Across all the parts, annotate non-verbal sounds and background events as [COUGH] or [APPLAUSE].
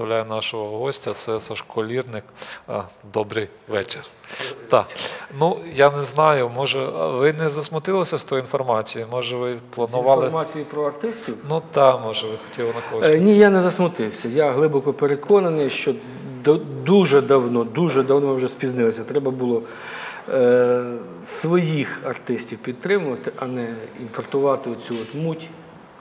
Представляю нашого гостя, це Сашко Лірник. Добрий вечір. Так. Ну, я не знаю, може, ви не засмутилися з тої інформації? Може, ви планували. Інформації про артистів? Ну так, може, ви хотіли на когось. Е, Ні, я не засмутився. Я глибоко переконаний, що дуже давно, дуже давно ми вже спізнилися. Треба було е, своїх артистів підтримувати, а не імпортувати оцю от муть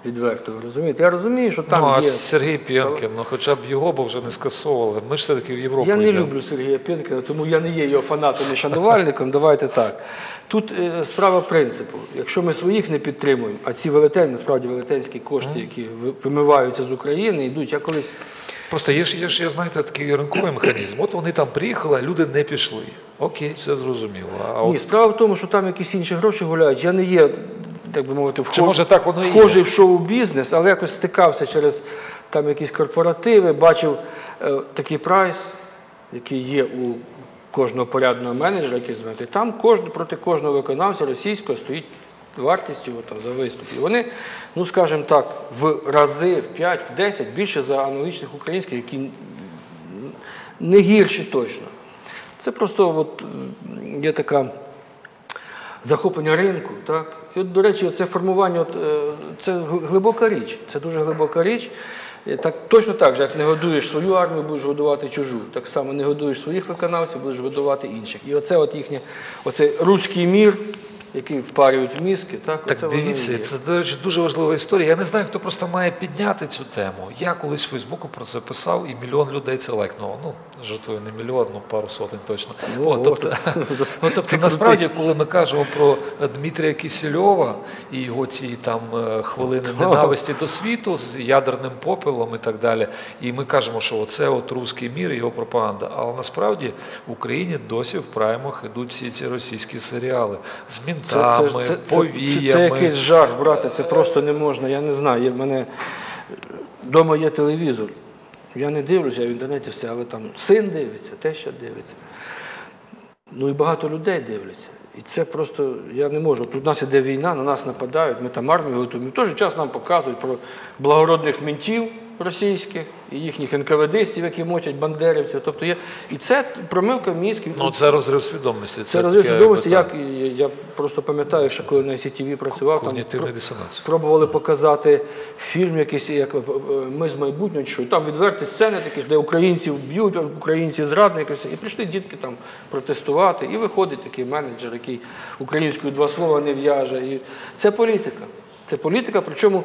відверто. ви Розумієте? Я розумію, що там ну, а є. Сергій П'єнкін, ну хоча б його б вже не скасовували. Ми ж все-таки в Європу Я не йдемо. люблю Сергія Пенкіна, тому я не є його фанатом і шанувальником. Давайте так. Тут е, справа принципу. Якщо ми своїх не підтримуємо, а ці велетенні, насправді велетенські кошти, які вимиваються з України, йдуть. Я колись Просто є ж, є ж, є, знаєте, такий ринковий механізм. От вони там приїхали, а люди не пішли. Окей, все зрозуміло. А от справа в тому, що там якісь інші гроші гуляють. Я не є, так би мовити, Чи може так воно вхожий в шоу-бізнес, але якось стикався через там якісь корпоративи, бачив е, такий прайс, який є у кожного порядного менеджера, який знаєте. Там кожен, проти кожного виконавця російського стоїть вартість його там, за виступ. І вони, ну скажімо так, в рази, в 5, в 10 більше за аналогічних українських, які не гірші точно. Це просто от, є така захоплення ринку. Так? І от, до речі, це формування, от, е, це глибока річ. Це дуже глибока річ. Так, точно так же, як не годуєш свою армію, будеш годувати чужу. Так само не годуєш своїх виконавців, будеш годувати інших. І оце от їхнє, оцей руський мір, який впарюють мізки. Так, Так оце дивіться, це, до речі, дуже важлива історія. Я не знаю, хто просто має підняти цю тему. Я колись в Фейсбуку про це писав, і мільйон людей це лайкнуло. Ну, жартую, не мільйон, ну пару сотень точно. Ну, От, тобто, ну, [LAUGHS] [LAUGHS] тобто, насправді, коли ми кажемо про Дмитрія Кисельова і його ці там е, хвилини ненависті до світу з ядерним попелом і так далі, і ми кажемо, що оце от руський мір і його пропаганда. Але насправді в Україні досі в праймах ідуть всі ці російські серіали з мінтами, це, це, повіями. це якийсь жах, брате, це просто не можна. Я не знаю. В мене вдома є телевізор. Я не дивлюся я в інтернеті все, але там син дивиться, теща дивиться. Ну і багато людей дивляться. І це просто, я не можу. Тут у нас іде війна, на нас нападають, ми там армію готуємо. В той же час нам показують про благородних ментів російських і їхніх НКВДистів, які мочать бандерівців. Тобто є... І це промивка мізків. Ну, це розрив свідомості. Це розрив свідомості, як я, просто пам'ятаю, що коли на ICTV працював, там дисонанс. пробували показати фільм якийсь, як е, ми з майбутнього, що там відверті сцени такі, де українців б'ють, українці зрадники, і прийшли дітки там протестувати. І виходить такий менеджер, який українською два слова не в'яже. І це політика. Це політика, причому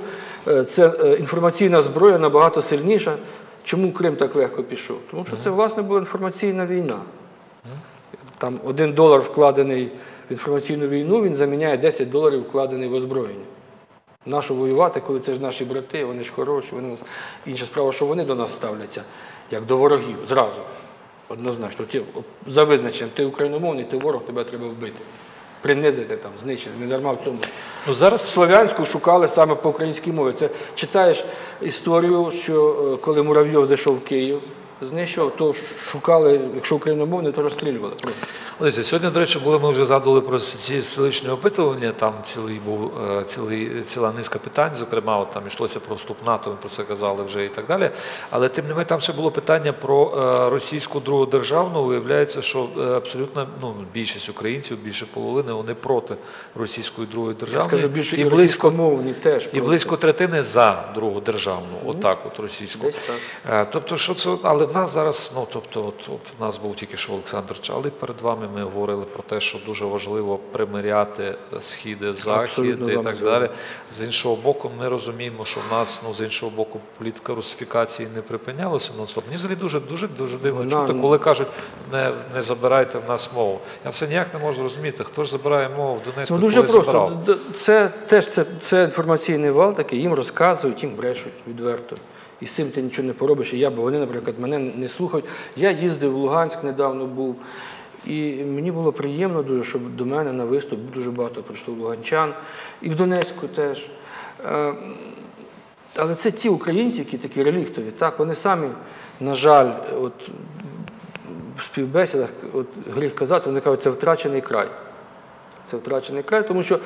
е, це е, інформаційна зброя набагато сильніша. Чому Крим так легко пішов? Тому що це, власне, була інформаційна війна. Там один долар вкладений в інформаційну війну, він заміняє 10 доларів вкладений в озброєння. Нащо воювати, коли це ж наші брати, вони ж хороші, вони нас. Інша справа, що вони до нас ставляться, як до ворогів, зразу. Однозначно. От за визначенням, ти україномовний, ти ворог, тебе треба вбити. Принизити там, знищити. Не дарма в цьому. Ну, зараз Слов'янську шукали саме по українській мові. Це читаєш історію, що е, коли Муравйов зайшов в Київ, знищував, то шукали, якщо україномовний, то розстрілювали. Дивіться, сьогодні, до речі, коли ми вже згадували про ці селищні опитування, там цілий був е, цілий, ціла низка питань, зокрема, от там йшлося про вступ НАТО, ми про це казали вже і так далі. Але тим не менше, там ще було питання про е, російську другу державну. Виявляється, що е, абсолютно ну, більшість українців, більше половини, вони проти російської другої Я скажу більше і і близько російськомовні теж. І близько третини за другу державну, отак, от російську. Десь так. Тобто, що це, але в нас зараз, ну тобто, от, от в нас був тільки що Олександр Чалий перед вами. Ми говорили про те, що дуже важливо примиряти східи, захід і так далі. З іншого боку, ми розуміємо, що в нас ну з іншого боку політика русифікації не припинялася нон-стоп. Мені взагалі дуже дуже дуже дивно Вона- чути, коли кажуть, не, не забирайте в нас мову. Я все ніяк не можу зрозуміти, хто ж забирає мову в Донецьку. Ну дуже коли просто. забирав? Це теж це, це інформаційний вал такий, їм розказують, їм брешуть відверто. І з цим ти нічого не поробиш. І я, бо вони, наприклад, мене не слухають. Я їздив в Луганськ недавно був. І мені було приємно дуже, щоб до мене на виступ дуже багато прийшло луганчан. І в Донецьку теж. Е, Але це ті українці, які такі реліктові, так, вони самі, на жаль, от, в співбесідах, от, гріх казати, вони кажуть, це втрачений край. Це втрачений край, тому що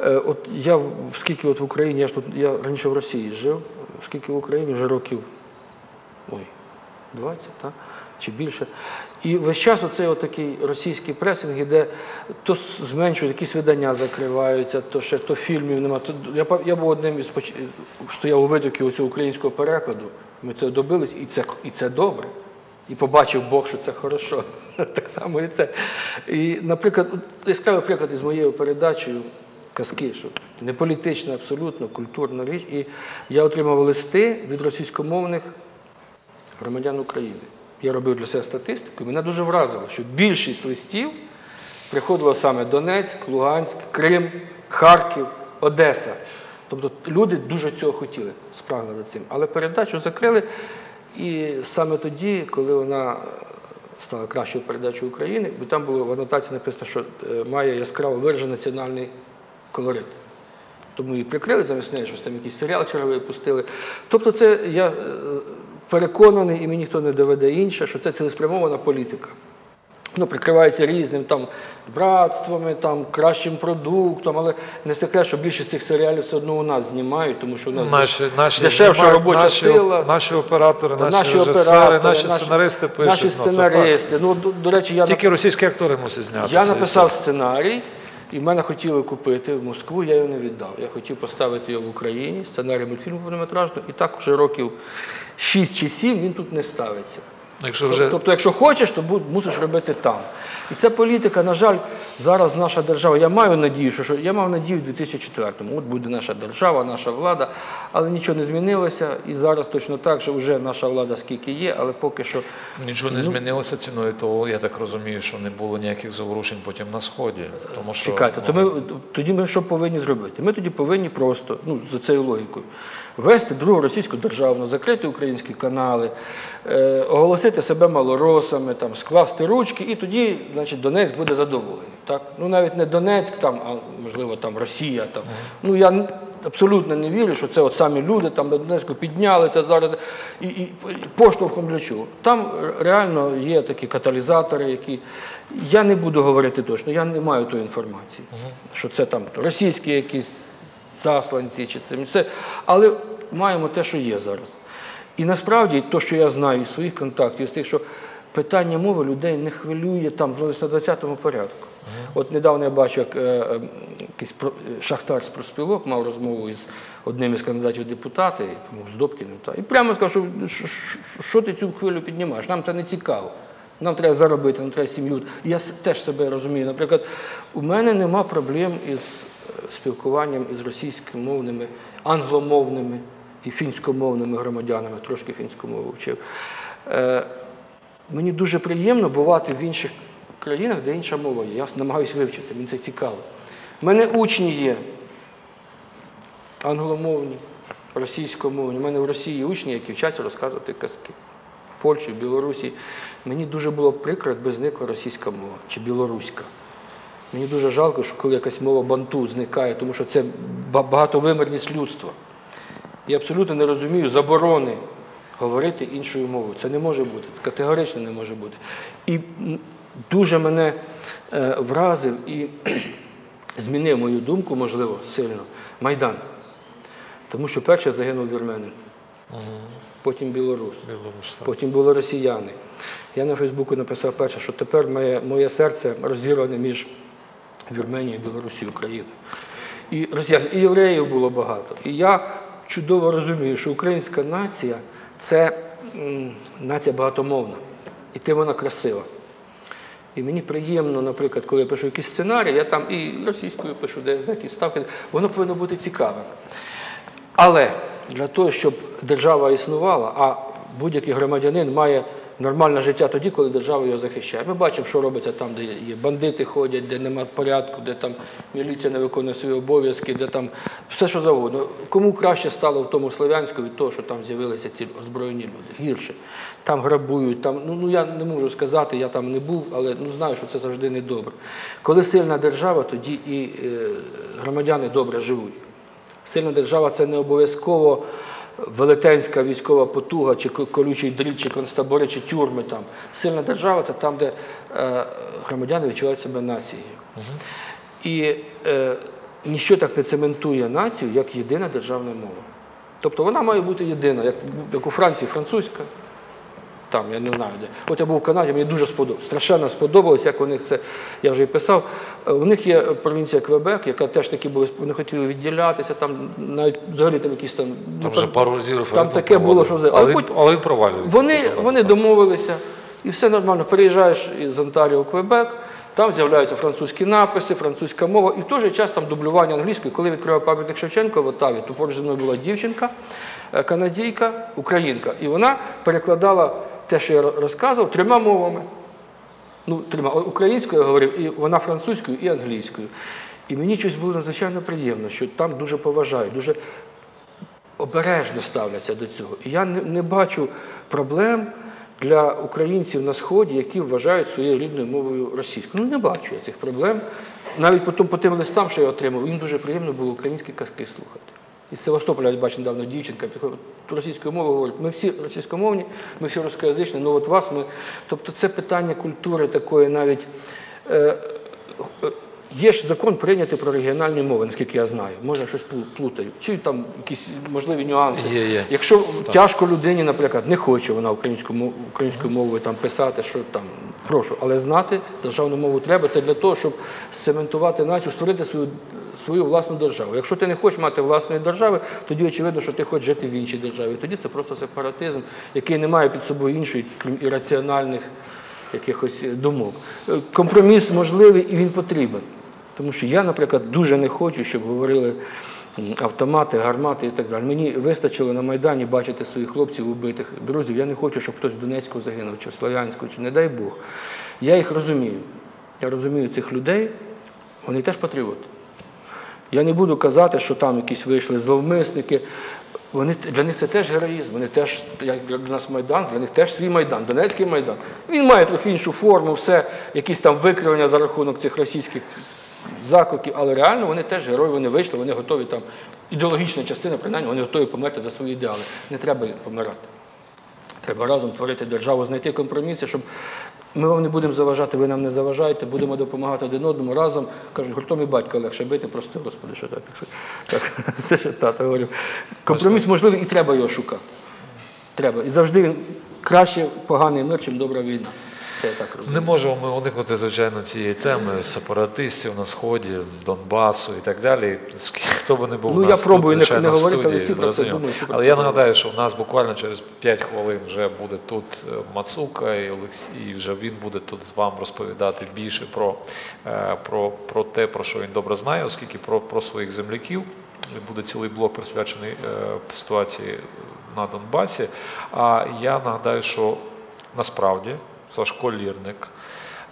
е, от я скільки от в Україні, я ж тут я раніше в Росії жив, скільки в Україні вже років, ой, 20, так? чи більше. І весь час оцей отакий російський пресинг іде, то зменшують, якісь видання закриваються, то ще то фільмів нема. То, я, я був одним із стояв у видокі цього українського перекладу. Ми це добились, і це, і це добре. І побачив Бог, що це хорошо. [LAUGHS] Так само і це. І, наприклад, яскравий приклад із моєю передачею казки, що не політична, абсолютно, культурна річ. І я отримав листи від російськомовних громадян України. Я робив для себе статистику, і мене дуже вразило, що більшість листів приходило саме Донецьк, Луганськ, Крим, Харків, Одеса. Тобто люди дуже цього хотіли, справили за цим. Але передачу закрили. І саме тоді, коли вона стала кращою передачою України, бо там було в анотації написано, що е, має яскраво виражений національний колорит. Тому і прикрили замість неї, щось там якийсь серіал черговий пустили. Тобто, це я е, переконаний, і мені ніхто не доведе інше, що це цілеспрямована політика. Ну, прикривається різним там братствами, там кращим продуктом, але не секрет, що більшість цих серіалів все одно у нас знімають, тому що у нас Наші, наші дешевша робоча наші, сила. Наші оператори, Та наші, режисери, наші, сценаристи пишуть. Наші ну, факт. сценаристи. Ну, до, до речі, я Тільки російські актори мусять зняти. я написав сценарій, і мене хотіли купити в Москву, я його не віддав. Я хотів поставити його в Україні, сценарій мультфільму повнометражного, і так вже років 6 чи 7 він тут не ставиться. Якщо вже Тобто, якщо хочеш, то мусиш робити там. І ця політика, на жаль, зараз наша держава. Я маю надію, що, я мав надію в 2004-му. От буде наша держава, наша влада, але нічого не змінилося. І зараз точно так, що вже наша влада скільки є, але поки що нічого Ну, не змінилося ціною, то я так розумію, що не було ніяких заворушень потім на сході. Тому що Чекайте, то ну, ми тоді ми що повинні зробити? Ми тоді повинні просто, ну за цією логікою, ввести другу російську державну, закрити українські канали, е, оголосити себе малоросами, там, скласти ручки, і тоді, значить, Донецьк буде задоволений. Так? Ну навіть не Донецьк, там, а можливо там Росія. Там. Ну я абсолютно не вірю, що це от самі люди там на Донецьку піднялися зараз і, і, і поштовхом для чого. Там реально є такі каталізатори, які. Я не буду говорити точно, я не маю тої інформації, що це там російські якісь засланці чи це. Але маємо те, що є зараз. І насправді, те, що я знаю із своїх контактів, з тих, що питання мови людей не хвилює там ну, на 20-му порядку. От недавно я бачив, як е, е, якийсь про- шахтар з проспілок мав розмову із одним із кандидатів депутати, з Добкіним, та, і прямо сказав, що, що, ти цю хвилю піднімаєш, нам це не цікаво. Нам треба заробити, нам треба сім'ю. Я теж себе розумію. Наприклад, у мене нема проблем із е, спілкуванням із російськомовними, англомовними і фінськомовними громадянами, трошки фінську мову вчив. Е, Мені дуже приємно бувати в інших країнах, де інша мова є. Я намагаюся вивчити, мені це цікаво. У мене учні є англомовні, російськомовні. У мене в Росії учні, які вчаться розказувати казки. В Польщі, в Білорусі. Мені дуже було прикро, якби зникла російська мова чи білоруська. Мені дуже жалко, що коли якась мова банту зникає, тому що це ба- багатовимірність людства. Я абсолютно не розумію заборони говорити іншою мовою. Це не може бути, це категорично не може бути. І дуже мене е, вразив і [CLEARS THROAT] змінив мою думку, можливо, сильно, Майдан. Тому що перший загинув вірменин, потім білорус, потім були росіяни. Я на Фейсбуку написав перше, що тепер моє, моє серце розірване між Вірменією, Білорусі, Україною. І росіян, і євреїв було багато. І я чудово розумію, що українська нація це нація багатомовна, і тим вона красива. І мені приємно, наприклад, коли я пишу якийсь сценарій, я там і російською пишу, де якісь ставки, воно повинно бути цікавим. Але для того, щоб держава існувала, а будь-який громадянин має нормальне життя тоді, коли держава його захищає. Ми бачимо, що робиться там, де є бандити ходять, де немає порядку, де там міліція не виконує свої обов'язки, де там все, що завгодно. Кому краще стало в тому Слов'янську від того, що там з'явилися ці озброєні люди? Гірше. Там грабують, там, ну, ну я не можу сказати, я там не був, але ну, знаю, що це завжди не добре. Коли сильна держава, тоді і е, громадяни добре живуть. Сильна держава це не обов'язково велетенська військова потуга, чи колючий дріль, чи концтабори, чи тюрми там. Сильна держава це там, де е, громадяни відчувають себе нацією. І е, ніщо так не цементує націю, як єдина державна мова. Тобто вона має бути єдина, як, як у Франції французька, Там, я не знаю де. От я був в Канаді, мені дуже сподобалось. Страшенно сподобалось, як у них це, я вже і писав. Е, У них є провінція Квебек, яка теж таки були, вони хотіли відділятися, там навіть взагалі там якісь там. ну, Там вже пару разів там референдум таке було, що Але, але але він провалюється. Вони, вони домовилися, і все нормально. Переїжджаєш із Онтаріо в Квебек, там з'являються французькі написи, французька мова, і в той же час там дублювання англійської. Коли відкривав пам'ятник Шевченка в Отаві, то поруч зі мною була дівчинка, е, канадійка, українка. І вона перекладала те, що я розказував, трьома мовами. Ну, трьома. Українською я говорив, і вона французькою і англійською. І мені щось було надзвичайно приємно, що там дуже поважають, дуже обережно ставляться до цього. І я не, не бачу проблем для українців на Сході, які вважають своєю рідною мовою російську. Ну не бачу я цих проблем. Навіть по, тим- по тим листам, що я отримав, їм дуже приємно було українські казки слухати. Із Севастополя я бачив недавно дівчинка, приходить російською мовою говорить, ми всі російськомовні, ми всі русскоязичні, ну от вас ми. Тобто це питання культури такої навіть. Е, е, Є ж закон прийнятий про регіональні мови, наскільки я знаю. Може, я щось плу- плутаю. Чи там якісь можливі нюанси. Є, є. Якщо тяжко людині, наприклад, не хоче вона українською українською мовою там писати, що там прошу, але знати державну мову треба. Це для того, щоб сцементувати націю, створити свою, свою власну державу. Якщо ти не хочеш мати власної держави, тоді очевидно, що ти хочеш жити в іншій державі. Тоді це просто сепаратизм, який не має під собою іншої, крім ірраціональних якихось думок. Е, Компроміс можливий і він потрібен. Тому що я, наприклад, дуже не хочу, щоб говорили автомати, гармати і так далі. Мені вистачило на Майдані бачити своїх хлопців убитих, друзів. Я не хочу, щоб хтось в Донецьку загинув, чи в Слов'янську, чи не дай Бог. Я їх розумію. Я розумію цих людей, вони теж патріоти. Я не буду казати, що там якісь вийшли зловмисники. Вони, для них це теж героїзм, вони теж, як для нас Майдан, для них теж свій Майдан, Донецький Майдан. Він має трохи іншу форму, все, якісь там викривлення за рахунок цих російських закликів, але реально вони теж герої, вони вийшли, вони готові там, ідеологічна частина, принаймні, вони готові померти за свої ідеали. Не треба помирати. Треба разом творити державу, знайти компроміси, щоб ми вам не будемо заважати, ви нам не заважаєте, будемо допомагати один одному разом. Кажуть, гуртом і батька легше бити, прости, Господи, що так. Так [LAUGHS] це ще тато говорив. Компроміс можливий і треба його шукати. Треба. І завжди він краще поганий мир, чим добра війна. Це я так розумію. Не можемо ми уникнути, звичайно, цієї теми сепаратистів на сході, Донбасу і так далі. Хто би не був Ну, у я пробую тут, звичайно, не в говорити, але всі про це думають, всі про Але я нагадаю, що в нас буквально через 5 хвилин вже буде тут е, Мацука і Олексій, і вже він буде тут з вами розповідати більше про, е, про, про те, про що він добре знає, оскільки про, про своїх земляків. Буде цілий блок присвячений е, ситуації на Донбасі. А я нагадаю, що насправді Сашко Лірник.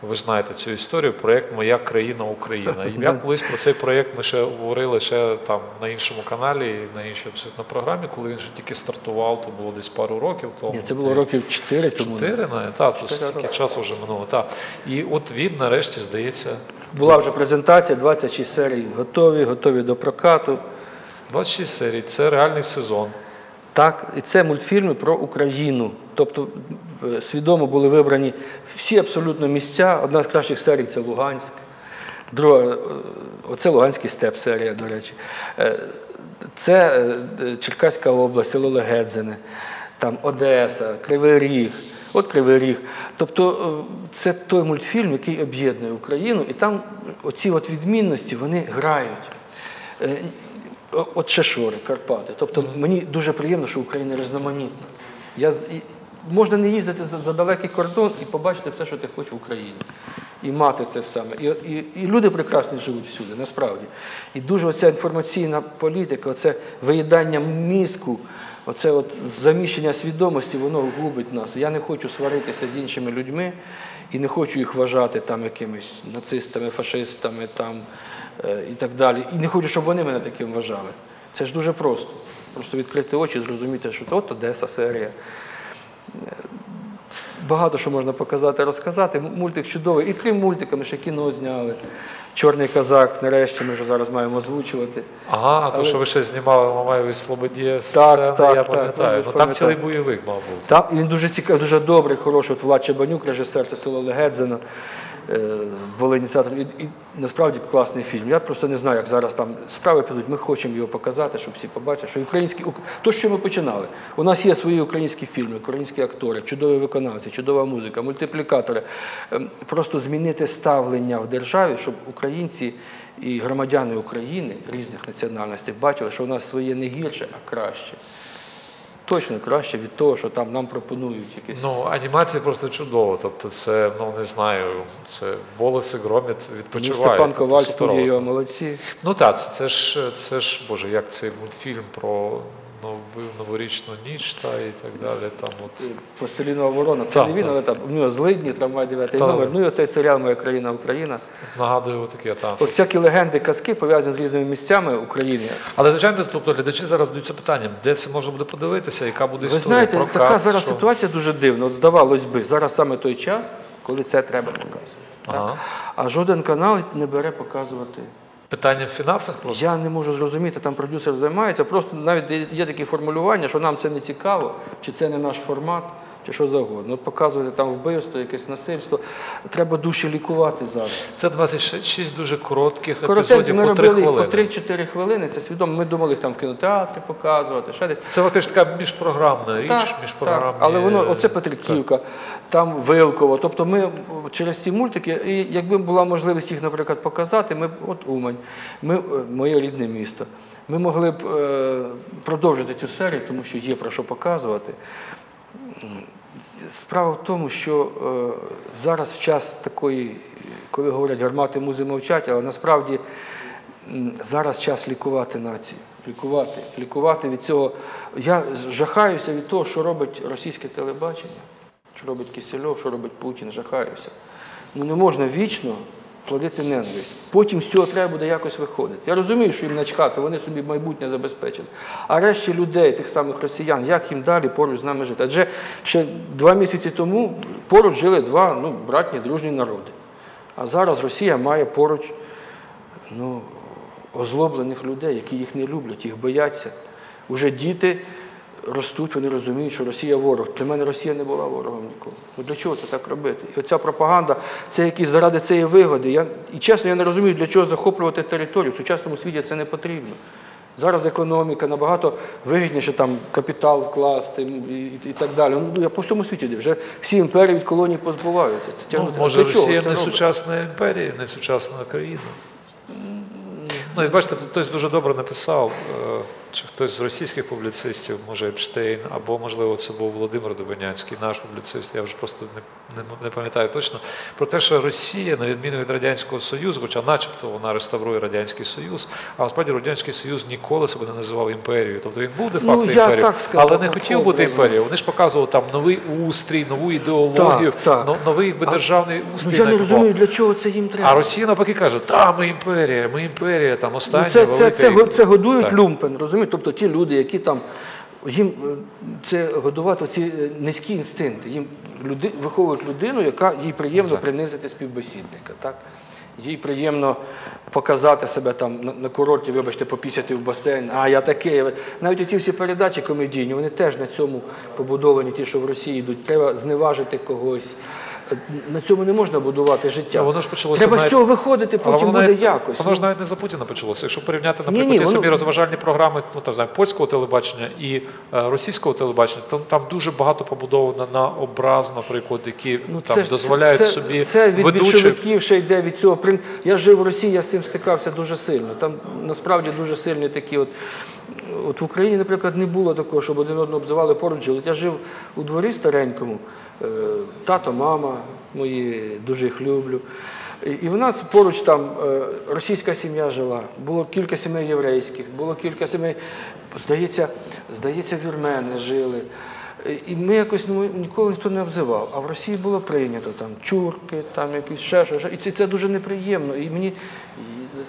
Ви ж знаєте цю історію, проєкт Моя країна Україна. І я колись про цей проєкт ми ще говорили ще там на іншому каналі, на іншій абсолютно програмі, коли він ще тільки стартував, то було десь пару років тому. Ні, це було років 4 тому. Чотири, навіть, так, то стільки часу вже минуло. Так. І от він нарешті, здається, Була вже презентація, 26 серій готові, готові до прокату. 26 серій, це реальний сезон. Так, і це мультфільми про Україну. Тобто свідомо були вибрані всі абсолютно місця. Одна з кращих серій це Луганськ. Друга, е, оце Луганський степ серія, до речі. Е, Це е, Черкаська область, село Легедзине, там Одеса, Кривий Ріг. От Кривий Ріг. Тобто е, це той мультфільм, який об'єднує Україну, і там оці от відмінності вони грають. Е, От Шешори, Карпати. Тобто мені дуже приємно, що Україна різноманітна. Можна не їздити за, за далекий кордон і побачити все, що ти хочеш в Україні. І мати це саме. І, і, і люди прекрасні живуть всюди, насправді. І дуже оця інформаційна політика, оце виїдання мізку, оце от заміщення свідомості, воно губить нас. Я не хочу сваритися з іншими людьми і не хочу їх вважати там якимись нацистами, фашистами там, е, і так далі. І не хочу, щоб вони мене таким вважали. Це ж дуже просто. Просто відкрити очі, зрозуміти, що це от Одеса серія. Багато що можна показати, розказати. Мультик чудовий. І крім мультика, ми ще кіно зняли. Чорний казак, нарешті ми вже зараз маємо озвучувати. Ага, то що ви ще знімали Мамаєві Слободі сцени, так, я так, пам'ятаю. мабуть, ну там цілий бойовик мав бути. Там він дуже цікавий, дуже добрий, хороший. От Влад Чебанюк, режисер, це село Легедзино. Е, були ініціаторами. І, і насправді класний фільм. Я просто не знаю, як зараз там справи підуть. Ми хочемо його показати, щоб всі побачили, що українські ук- то, що ми починали. У нас є свої українські фільми, українські актори, чудові виконавці, чудова музика, мультиплікатори. Ем, Просто змінити ставлення в державі, щоб українці і громадяни України різних національностей бачили, що у нас своє не гірше, а краще. Точно краще від того, що там нам пропонують якісь. Ну, анімація просто чудова. Тобто, це, ну не знаю, це Болеси Громіт Ну, відпочиває. Степан тобто, Коваль, суперово студія молодці. Ну так, це, це ж це ж Боже, як цей мультфільм про нову, новорічну ніч та і так далі. Там от Пластилінова ворона. Це не він, але там у нього злидні, трамвай 9 номер. Ну і оцей серіал Моя країна Україна. нагадую таке, так. От всякі легенди, казки пов'язані з різними місцями України. Але звичайно, тобто глядачі зараз задаються питанням, де це можна буде подивитися, яка буде Ви історія. знаєте, прокат, така зараз що? ситуація дуже дивна. От здавалось би, зараз саме той час, коли це треба показувати. Ага. А жоден канал не бере показувати. Питання в фінансах просто. Я не можу зрозуміти, там продюсер займається. Просто навіть є такі формулювання, що нам це не цікаво, чи це не наш формат, чи що завгодно. От показувати там вбивство, якесь насильство. Треба душі лікувати зараз. Це 26 дуже коротких Коротенько епізодів ми по 3 робили їх по хвилини. 3-4 хвилини. Це свідомо. Ми думали їх там в кінотеатрі показувати, ще десь. Це фактично така міжпрограмна річ, так. Але воно, оце Петриківка, там Вилково. Тобто ми через ці мультики, і якби була можливість їх, наприклад, показати, ми б, от Умань, ми, е, моє рідне місто. Ми могли б е, продовжити цю серію, тому що є про що показувати. Справа в тому, що е, зараз в час такої, коли говорять гармати музи мовчать, але насправді зараз час лікувати націю. Лікувати, лікувати від цього. Я жахаюся від того, що робить російське телебачення, що робить Кисельов, що робить Путін, жахаюся. Ну не можна вічно плодити ненависть. Потім з цього треба буде якось виходити. Я розумію, що їм начхати, вони собі майбутнє забезпечили. А решті людей, тих самих росіян, як їм далі поруч з нами жити? Адже ще два місяці тому поруч жили два ну, братні дружні народи. А зараз Росія має поруч ну, озлоблених людей, які їх не люблять, їх бояться. Уже діти ростуть, вони розуміють, що Росія ворог. Для мене Росія не була ворогом ніколи. Ну для чого це так робити? І оця пропаганда, це якісь заради цієї вигоди. Я, і чесно, я не розумію, для чого захоплювати територію. В сучасному світі це не потрібно. Зараз економіка набагато вигідніше там капітал вкласти і, і, і так далі. Ну, я по всьому світі вже всі імперії від колоній позбуваються. Це Ну, може, Росія не сучасна імперія, не сучасна країна. Ну, і бачите, хтось дуже добре написав, е, чи хтось з російських публіцистів, може Епштейн, або, можливо, це був Володимир Дубинянський, наш публіцист, я вже просто не, не, не пам'ятаю точно, про те, що Росія, на відміну від Радянського Союзу, хоча начебто вона реставрує Радянський Союз, а насправді Радянський Союз ніколи себе не називав імперією. Тобто він був де Ну, факто я імперією, так сказав, але не хотів бути імперією. Вони ж показували там новий устрій, нову ідеологію, Так, так. но- новий якби, державний Ну, устрій. я не розумію, для чого це їм треба. А Росія навпаки каже, та ми імперія, ми імперія, там остання Ну, це, це, це, це годують Так. люмпен, розумієте? Тобто ті люди, які там, їм е, це годувати ці е, низькі інстинкти. Їм люди, виховують людину, яка їй приємно Так. принизити співбесідника. Так? Їй приємно показати себе там на, на курорті, вибачте, попісяти в басейн, а я такий. Навіть ці всі передачі комедійні, вони теж на цьому побудовані, ті, що в Росії йдуть. Треба зневажити когось. На цьому не можна будувати життя. Воно ж почалося Треба навіть- з цього виходити, потім воно буде навіть- якось. Воно ж навіть не за Путіна почалося. Якщо порівняти, наприклад, ні, воно- собі розважальні програми ну, там, знаю, польського телебачення і е, російського телебачення, то там дуже багато побудовано на образ, наприклад, які Ну, там це дозволяють це, собі це від більшовиків ще йде від цього. Я жив в Росії, я з цим стикався дуже сильно. Там насправді дуже сильні такі от. От в Україні, наприклад, не було такого, щоб один одного обзивали поруч жили. Я жив у дворі старенькому, тато, мама мої, дуже їх люблю. І- в нас поруч там е, російська сім'я жила, було кілька сімей єврейських, було кілька сімей, здається, здається, вірмени жили. І ми якось ну, ніколи ніхто не обзивав. А в Росії було прийнято там чурки, там якісь ще щось. І це, це дуже неприємно. І мені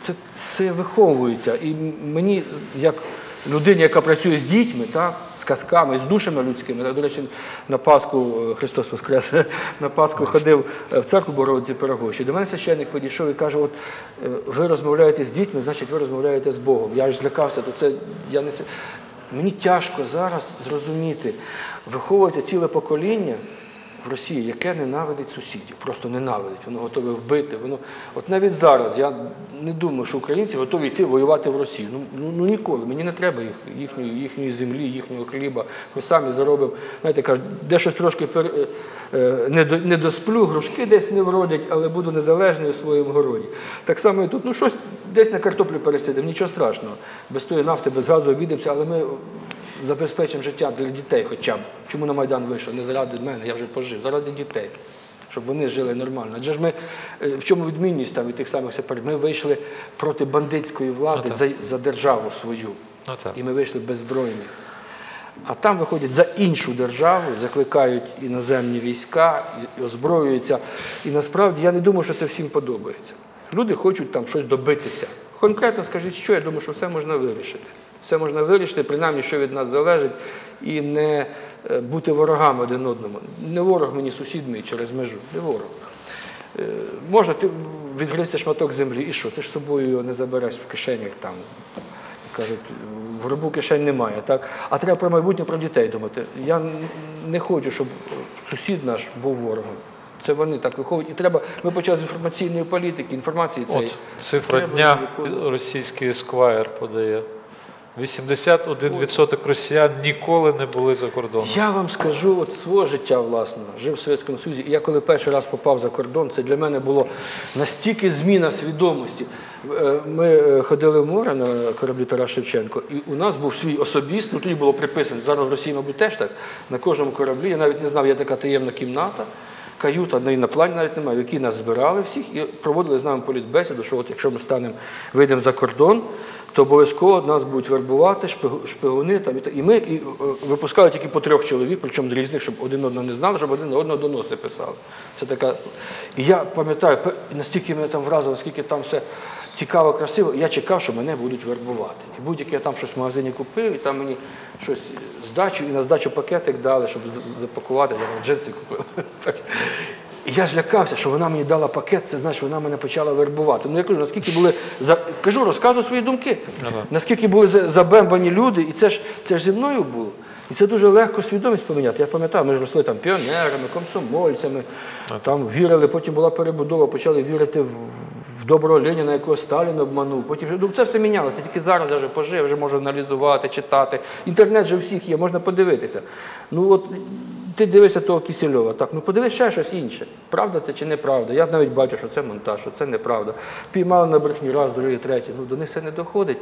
це, це виховується. І мені, як людині, яка працює з дітьми, так, з казками, з душами людськими. До речі, на Пасху е, Христос Воскрес, [LAUGHS] на Пасху ходив е, в церкву Бородці Пирогощі. До мене священник підійшов і каже: от е, ви розмовляєте з дітьми, значить ви розмовляєте з Богом. Я ж злякався, то це я не Мені тяжко зараз зрозуміти, виховується ціле покоління, в Росії, яке ненавидить сусідів, просто ненавидить, воно готове вбити. Воно... От навіть зараз я не думаю, що українці готові йти воювати в Росію. Ну, ну, ну ніколи. Мені не треба їх, їхньої, їхньої землі, їхнього хліба. Ми самі заробимо. Знаєте, кажуть, де щось трошки пер... е, е, не, до, не досплю, грушки десь не вродять, але буду незалежний у своєму городі. Так само і тут, ну щось десь на картоплю пересидимо, нічого страшного. Без тої нафти, без газу обійдемося, але ми забезпечимо життя для дітей хоча б. Чому на Майдан вийшов? Не заради мене, я вже пожив, заради дітей. Щоб вони жили нормально. Адже ж ми, е, в чому відмінність там від тих самих сепаратів? Ми вийшли проти бандитської влади за, за державу свою. І ми вийшли беззбройні. А там виходять за іншу державу, закликають іноземні війська, і озброюються. І насправді я не думаю, що це всім подобається. Люди хочуть там щось добитися. Конкретно скажіть, що я думаю, що все можна вирішити. Все можна вирішити, принаймні, що від нас залежить, і не е, бути ворогами один одному. Не ворог мені сусід мій через межу, не ворог. Е, Можна ти відгризти шматок землі, і що? Ти ж собою його не забереш в кишенях там. Кажуть, в гробу кишень немає, так? А треба про майбутнє, про дітей думати. Я не хочу, щоб сусід наш був ворогом. Це вони так виховують. І треба, ми почали з інформаційної політики, інформації цієї. От цифра Треба дня російський есквайр подає. 81% росіян ніколи не були за кордоном. Я вам скажу от свого життя власного, жив в Совєтському Союзі, і я коли перший раз попав за кордон, це для мене було настільки зміна свідомості. Е, Ми е, ходили в море на кораблі Тарас Шевченко, і у нас був свій особіст, ну тоді було приписано, зараз в Росії, мабуть, теж так, на кожному кораблі, я навіть не знав, є така таємна кімната. Каюта на плані навіть немає, в якій нас збирали всіх і проводили з нами політбесіду, що от якщо ми станемо, вийдемо за кордон, то обов'язково нас будуть вербувати, шпигуни. Там, і, і ми і, е, випускали тільки по трьох чоловік, причому з різних, щоб один одного не знали, щоб один одного доноси писали. Це така. І я пам'ятаю, настільки мене там вразило, наскільки там все цікаво, красиво, я чекав, що мене будуть вербувати. І будь-яке я там щось в магазині купив, і там мені щось здачу, і на здачу пакетик дали, щоб запакувати, я джинси купив. [LAUGHS] І я ж лякався, що вона мені дала пакет, це значить, вона мене почала вербувати. Ну я кажу, наскільки були за кажу, розказую свої думки. Ага. Наскільки були забембані люди, і це ж це ж зі мною було. І це дуже легко свідомість поміняти. Я пам'ятаю, ми ж росли там піонерами, комсомольцями, там вірили, потім була перебудова, почали вірити в, в доброго Леніна, якого Сталін обманув. Потім вже ну, це все мінялося. Тільки зараз я вже пожив, вже можу аналізувати, читати. Інтернет же у всіх є, можна подивитися. Ну от ти дивишся того Кисельова, так, ну подивись ще щось інше. Правда це чи неправда? Я навіть бачу, що це монтаж, що це неправда. Піймали на брехні раз, другий, третій. Ну до них це не доходить.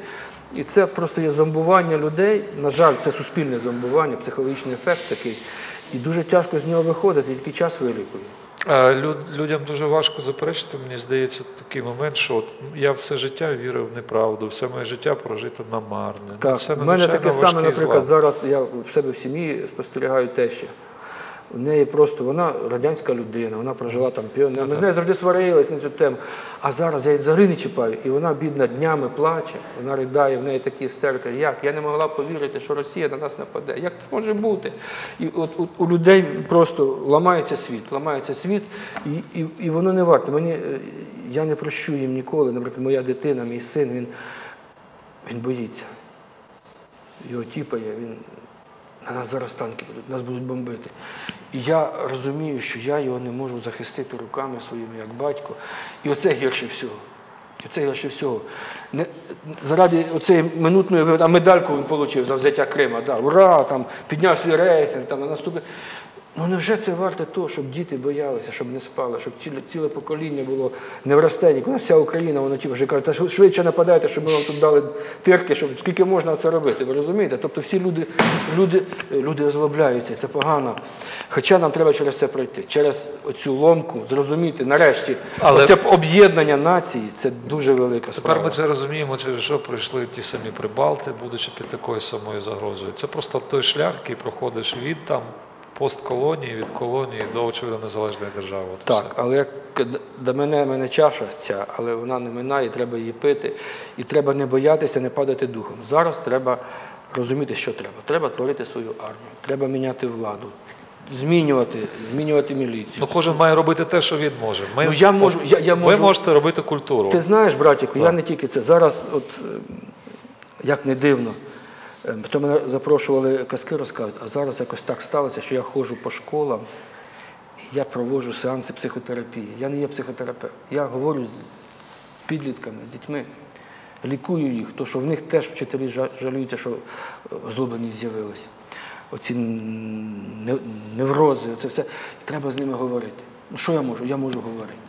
І це просто є зомбування людей. На жаль, це суспільне зомбування, психологічний ефект такий. І дуже тяжко з нього виходити, тільки час вилікує. Люд- людям дуже важко заперечити, мені здається, такий момент, що от я все життя вірив в неправду, все моє життя прожито намарне. Ну, Так, це в мене таке саме, наприклад, зараз я в себе в сім'ї спостерігаю теща. У неї просто вона радянська людина, вона прожила там піонер. Ми з нею завжди сварились на цю тему. А зараз я її взагалі не чіпаю, і вона бідна днями плаче, вона ридає, в неї такі істерики. Як? Я не могла повірити, що Росія на нас нападе. Як це може бути? І от, от у людей просто ламається світ, ламається світ, і, і, і воно не варто. Мені е, я не прощу їм ніколи. Наприклад, моя дитина, мій син, він, він боїться. Його тіпає, він на нас зараз танки будуть, нас будуть бомбити. І я розумію, що я його не можу захистити руками своїми, як батько. І оце гірше всього. І це гірше всього. Не, заради оцеї минутної а медальку він отримав за взяття Крима. Да, ура, там, підняв свій рейтинг, там, на наступне. Ну невже це варто того, щоб діти боялися, щоб не спали, щоб ціле, ціле покоління було не в розтені, коли вся Україна, вона ті вже каже, та швидше нападайте, щоб ми вам тут дали тирки, щоб скільки можна це робити. Ви розумієте? Тобто всі люди, люди, люди озлобляються, це погано. Хоча нам треба через це пройти, через оцю ломку, зрозуміти, нарешті, Але- це об'єднання нації це дуже велика справа. Тепер ми це розуміємо, через що пройшли ті самі прибалти, будучи під такою самою загрозою. Це просто той шлях, який проходиш від там постколонії, від колонії до очевидно незалежної держави. От Так, все. але як до мене, мене чаша ця, але вона не минає, треба її пити. І треба не боятися, не падати духом. Зараз треба розуміти, що треба. Треба творити свою армію, треба міняти владу, змінювати, змінювати міліцію. Ну, кожен має робити те, що він може. Ми, Ну, я можу- я- я Ви можете робити культуру. Ти знаєш, братіку, я не тільки це. Зараз, от е, як не дивно, е, то мене запрошували казки розказувати, а зараз якось так сталося, що я ходжу по школам я проводжу сеанси психотерапії. Я не є психотерапевт. Я говорю з підлітками, з дітьми, лікую їх, то що в них теж вчителі жа- жаліються, що е, озлобленість з'явилася. Оці неврози, це все. І треба з ними говорити. Ну, що я можу? Я можу говорити.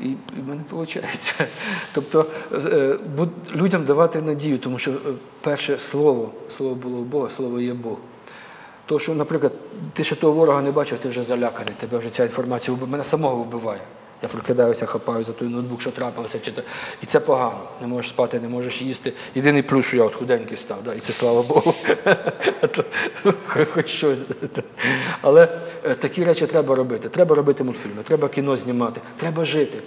І, в мене виходить. [LAUGHS] Тобто е, людям давати надію, тому що е, перше слово, слово було у Бога, слово є Бог. То, що, наприклад, ти ще того ворога не бачив, ти вже заляканий, тебе вже ця інформація. Мене самого вбиває. Я прокидаюся, хапаю за той ноутбук, що трапилося, чи то- і це погано. Не можеш спати, не можеш їсти. Єдиний плюс, що я от худенький став, да, і це слава Богу. [LAUGHS] Хоч щось. Але е, такі речі треба робити. Треба робити мультфільми, треба кіно знімати, треба жити.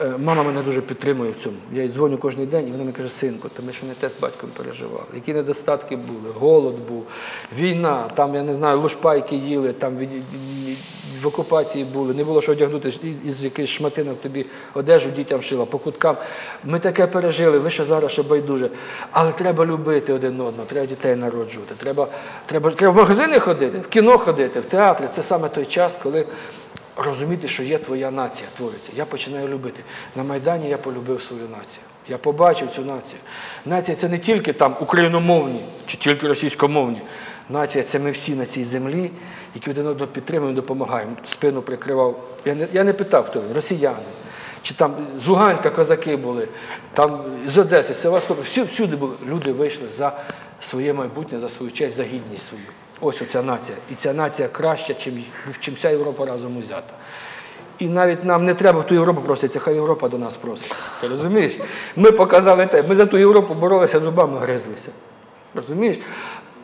Е, Мама мене дуже підтримує в цьому. Я їй дзвоню кожен день, і вона мені каже, синку, то ми ще не те з батьком переживали. Які недостатки були, голод був, війна, там, я не знаю, лушпайки їли, там в окупації були, не було що одягнути, із якихось шматинок тобі одежу дітям шила, по куткам. Ми таке пережили, ви ще зараз ще байдуже. Але треба любити один одного, треба дітей народжувати, треба, треба, треба в магазини ходити, в кіно ходити, в театри. Це саме той час, коли розуміти, що є твоя нація, твориться. Я починаю любити. На Майдані я полюбив свою націю. Я побачив цю націю. Нація це не тільки там україномовні чи тільки російськомовні. Нація це ми всі на цій землі, які один одного підтримуємо, допомагаємо. Спину прикривав. Я не, я не питав, хто він, росіяни. Чи там з Луганська козаки були, там з Одеси, з Севастополя, всю, всюди були. Люди вийшли за своє майбутнє, за свою честь, за гідність свою. Ось оця нація. І ця нація краща, чим, чим вся Європа разом узята. І навіть нам не треба в ту Європу проситися, хай Європа до нас просить. Ти розумієш? Ми показали те. Ми за ту Європу боролися, зубами гризлися. Розумієш?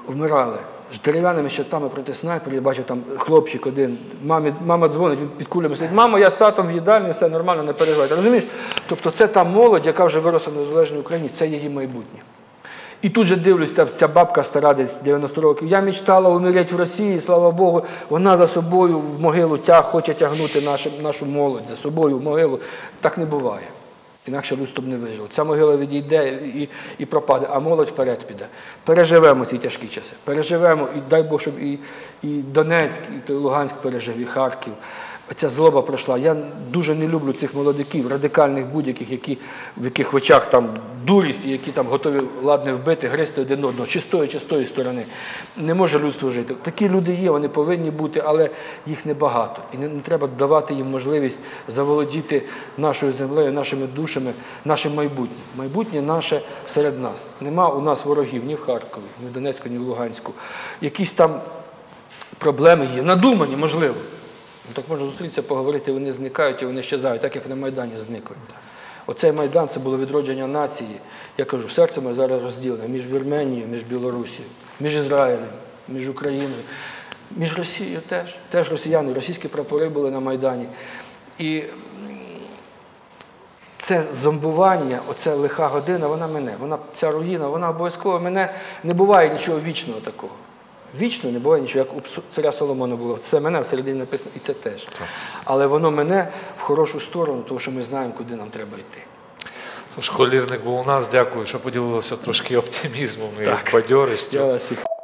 Вмирали. З дерев'яними щитами проти снайперів, я бачив там хлопчик один, мамі, мама дзвонить, він під кулями сидить, мама, я з татом в їдальні, все нормально, не переживайте. Розумієш? Тобто це та молодь, яка вже виросла в незалежній Україні, це її майбутнє. І тут же дивлюсь, ця, ця бабка стара десь 90 років. Я мечтала умереть в Росії, слава Богу. Вона за собою в могилу тяг, хоче тягнути нашу, нашу молодь за собою в могилу. Так не буває. Інакше людство б не вижило. Ця могила відійде і, і пропаде, а молодь вперед піде. Переживемо ці тяжкі часи. Переживемо, і дай Бог, щоб і, і Донецьк, і Луганськ пережив, і Харків. Ця злоба пройшла. Я дуже не люблю цих молодиків, радикальних будь-яких, які, в яких в очах там дурість, які там готові ладне вбити, гризти один одного, чи з тої, чи з тої сторони. Не може людство жити. Такі люди є, вони повинні бути, але їх небагато. І не, не треба давати їм можливість заволодіти нашою землею, нашими душами, нашим майбутнім. Майбутнє наше серед нас. Нема у нас ворогів ні в Харкові, ні в Донецьку, ні в Луганську. Якісь там проблеми є, надумані, можливо. Ну, так можна зустрітися, поговорити, вони зникають і вони щезають, так як на Майдані зникли. Оцей Майдан це було відродження нації. Я кажу, серце моє зараз розділене між Вірменією, між Білорусією, між Ізраїлем, між Україною, між Росією теж. Теж росіяни, російські прапори були на Майдані. І це зомбування, оця лиха година, вона мене. Ця руїна, вона обов'язково мене. Не буває нічого вічного такого. Вічно не буває нічого, як у царя Соломона було. Це мене всередині написано, і це теж. Але воно мене в хорошу сторону, тому що ми знаємо, куди нам треба йти. Школірник був у нас. Дякую, що поділилися трошки оптимізмом і всіх